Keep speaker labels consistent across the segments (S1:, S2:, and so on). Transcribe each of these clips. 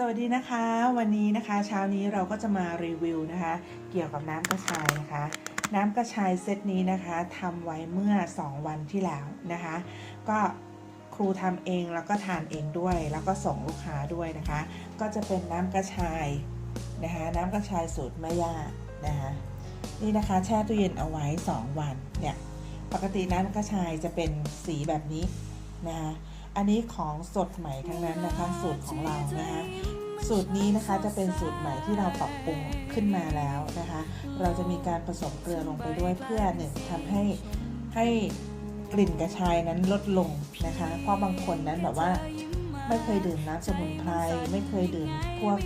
S1: สวัสดีนะคะ วันนี้นะคะเช้านี้เราก็จะมารีวิวนะคะ เกี่ยวกับน้ำกระชายนะคะ น้ำกระชายเซตนี้นะคะทำไว้เมื่อ 2 วันที่แล้วนะคะ ก็ครูทำเองแล้วก็ทานเองด้วย แล้วก็ส่งลูกค้าด้วยนะคะ ก็จะเป็นน้ำกระชายนะคะน้ำกระชายสูตรแม่ย่านะคะนี่นะคะแช่ตู้เย็นเอาไว้ 2 วันเนี่ยปกติน้ำกระชายจะเป็นสีแบบนี้นะคะ อันนี้ของสดใหม่ทั้งนั้นนะคะ สูตรของเรานะคะสูตรนี้นะคะจะเป็นสูตรใหม่ที่เราปรับปรุงขึ้นมาแล้วนะคะ เราจะมีการผสมเกลือลงไปด้วยเพื่อหนึ่งทำให้ให้กลิ่นกระชายนั้นลดลงนะคะ เพราะบางคนนั้นแบบว่าไม่เคยดื่มน้ำสมุนไพรไม่เคยดื่มพวก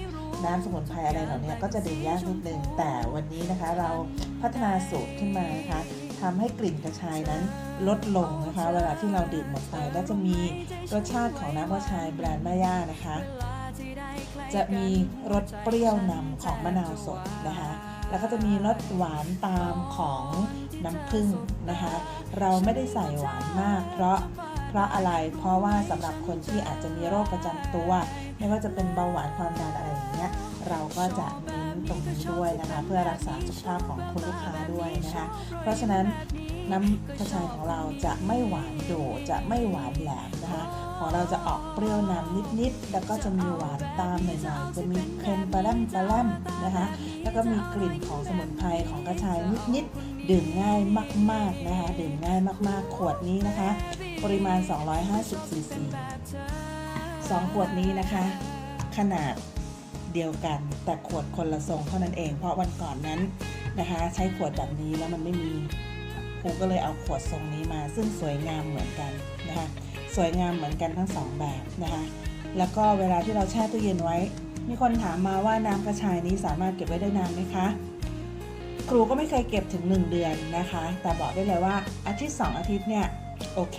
S1: น้ำสมุนไพรอะไรเหล่านี้ก็จะดื่มยากนิดนึงแต่วันนี้นะคะ เราพัฒนาสูตรขึ้นมานะคะ ทำให้กลิ่นกระชายนั้นลดลงนะคะ เวลาที่เราดื่มหมดไปก็จะมีรสชาติของน้ำกระชายแบรนด์แม่ย่านะคะ จะมีรสเปรี้ยวนำของมะนาวสดนะคะแล้วก็จะมีรสหวานตามของน้ำผึ้งนะคะ เราไม่ได้ใส่หวานมาก เพราะเพราะอะไรเพราะว่าสำหรับคนที่อาจจะมีโรคประจำตัว ไม่ว่าจะเป็นเบาหวานความดันอะไรอย่างเงี้ยเราก็จะเน้น ตรงนี้ด้วยนะคะ เพื่อรักษาสุขภาพของคุณลูกค้าด้วยนะคะ เพราะฉะนั้นน้ำกระชายของเราจะไม่หวานโดดจะไม่หวานแหลมนะคะของเราจะออกเปรี้ยวนำนิดๆ แล้วก็จะมีหวานตามหน่อยๆ จะมีเค็มปลาแรมปลาแรมนะคะ แล้วก็มีกลิ่นของสมุนไพรของกระชายนิดๆ ดื่มง่ายมากๆนะคะ ดื่มง่ายมากๆ ขวดนี้นะคะ ปริมาณ 250ซีซีสองขวดนี้นะคะ ขนาด เดียวกัน แต่ขวดคนละทรงเท่านั้นเอง เพราะวันก่อนนั้นนะคะ ใช้ขวดแบบนี้แล้วมันไม่มีครูก็เลยเอาขวดทรงนี้มา ซึ่งสวยงามเหมือนกันนะคะสวยงามเหมือนกันทั้งสองแบบนะคะแล้วก็เวลาที่เราแช่ตู้เย็นไว้ มีคนถามมาว่าน้ำกระชายนี้สามารถเก็บไว้ได้นานไหมคะครูก็ไม่เคยเก็บถึง 1 เดือนนะคะ แต่บอกได้เลยว่าอาทิตย์ 2 อาทิตย์เนี่ยโอเค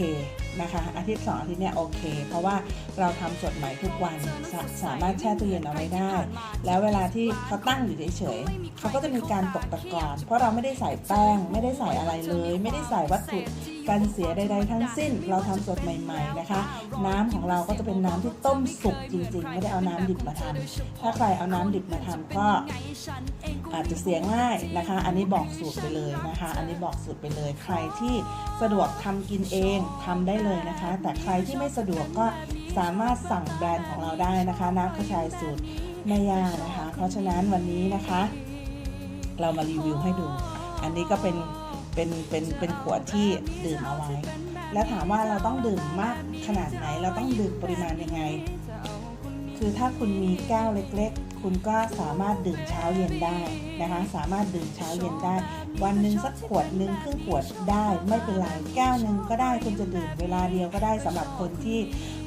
S1: นะคะ อาทิตย์2อาทิตย์เนี่ยโอเค เพราะว่าเราทำสดใหม่ทุกวันสสามารถแช่ตู้เย็นเอาไว้ได้ แล้วเวลาที่เขาตั้งอยู่เฉยๆเขาก็จะมีการตกตะกอนเพราะเราไม่ได้ใส่แป้ง ไม่ได้ใส่อะไรเลย ไม่ได้ใส่วัตถุ กันเสียใดๆทั้งสิ้น เราทำสดใหม่ ๆนะคะ น้ำของเราก็จะเป็นน้ำที่ต้มสุกจริง ๆ ไม่ได้เอาน้ำดิบมาทำถ้าใครเอาน้ำดิบมาทำก็อาจจะเสียง่ายนะคะ อันนี้บอกสูตรไปเลยนะคะ อันนี้บอกสูตรไปเลย ใครที่สะดวกทำกินเองทำได้เลยนะคะ แต่ใครที่ไม่สะดวกก็สามารถสั่งแบรนด์ของเราได้นะคะ น้ำกระชายสูตรแม่ย่านะคะ เพราะฉะนั้นวันนี้นะคะ เรามารีวิวให้ดู อันนี้ก็เป็น เป็นเป็นเป็นขวดที่ดื่มเอาไว้ แล้วถามว่าเราต้องดื่มมากขนาดไหน เราต้องดื่มปริมาณยังไง คือถ้าคุณมีแก้วเล็กๆ คุณก็สามารถดื่มเช้าเย็นได้นะคะ สามารถดื่มเช้าเย็นได้ วันหนึ่งสักขวดหนึ่งครึ่งขวดได้ไม่เป็นไรแก้วหนึ่งก็ได้คุณจะดื่มเวลาเดียวก็ได้สำหรับคนที่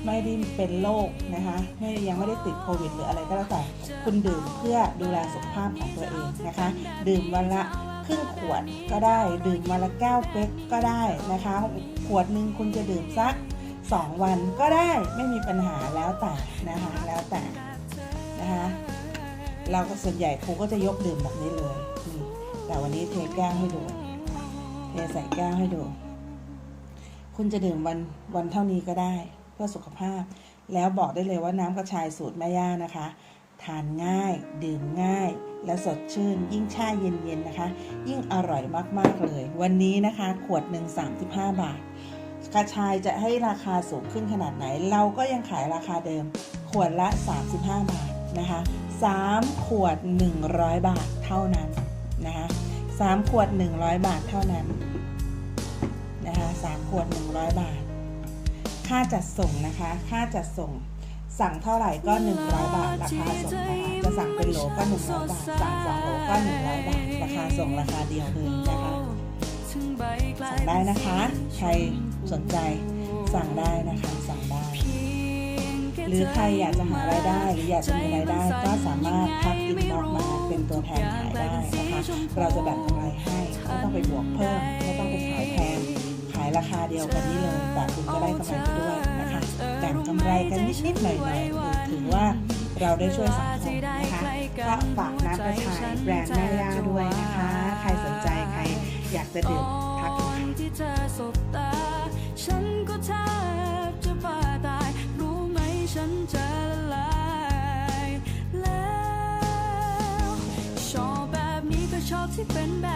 S1: ไม่ได้เป็นโรคนะคะไม่ยังไม่ได้ติดโควิดหรืออะไรก็แล้วแต่คุณดื่มเพื่อดูแลสุขภาพของตัวเองนะคะ ดื่มวันละ ครึ่งขวดก็ได้ ดื่มวันละแก้วเป๊กก็ได้นะคะ ขวดหนึ่งคุณจะดื่มสัก 2 วันก็ได้ไม่มีปัญหาแล้วแต่นะคะแล้วแต่นะคะเราก็ส่วนใหญ่ครูก็จะยกดื่มแบบนี้เลยแต่วันนี้เทแก้วให้ดูเทใส่แก้วให้ดู คุณจะดื่มวันวันเท่านี้ก็ได้เพื่อสุขภาพ แล้วบอกได้เลยว่าน้ำกระชายสูตรแม่ย่านะคะ ทานง่าย ดื่มง่าย และสดชื่น ยิ่งแช่เย็นๆนะคะ ยิ่งอร่อยมากๆเลย วันนี้นะคะ ขวดหนึ่ง35 บาท กระชายจะให้ราคาสูงขึ้นขนาดไหน เราก็ยังขายราคาเดิม ขวดละ 35 บาทนะคะ3ขวด 100 บาทเท่านั้นนะคะ3ขวด 100 บาทเท่านั้นนะคะ3ขวด 100 บาท ค่าจัดส่งนะคะ ค่าจัดส่ง สั่งเท่าไหร่ก็ 100 บาท ราคาส่งนะคะจะสั่งเป็นโหลก็ 100 บาท สั่งสองโหลก็ 100 บาท ราคาส่งราคาเดียวเลยนะคะสั่งได้นะคะ ใครสนใจสั่งได้นะคะสั่งได้ หรือใครอยากจะหารายได้ หรืออยากจะมีรายได้ก็สามารถทักอินบ็อกมาเป็นตัวแทนขายได้นะคะ เราจะแบ่งกำไรให้ไม่ต้องไปบวกเพิ่มไม่ต้องไปขายแพง ขายราคาเดียวกันนี้เลย แต่คุณก็ได้กำไรไปด้วยนะคะแบ่งกำไรกันนิดๆหน่อยๆถือว่าเราได้ช่วยสังคมนะคะก็ฝากน้ำกระชายแบรนด์แม่ย่าด้วยนะคะ ใครสนใจใครอยากจะดื่มทัก
S2: ที่เธอสบตา ฉันก็แทบจะบ้าตาย รู้ไหมฉันจะละลายแล้วชอบแบบนี้ก็ชอบที่เป็นแบบ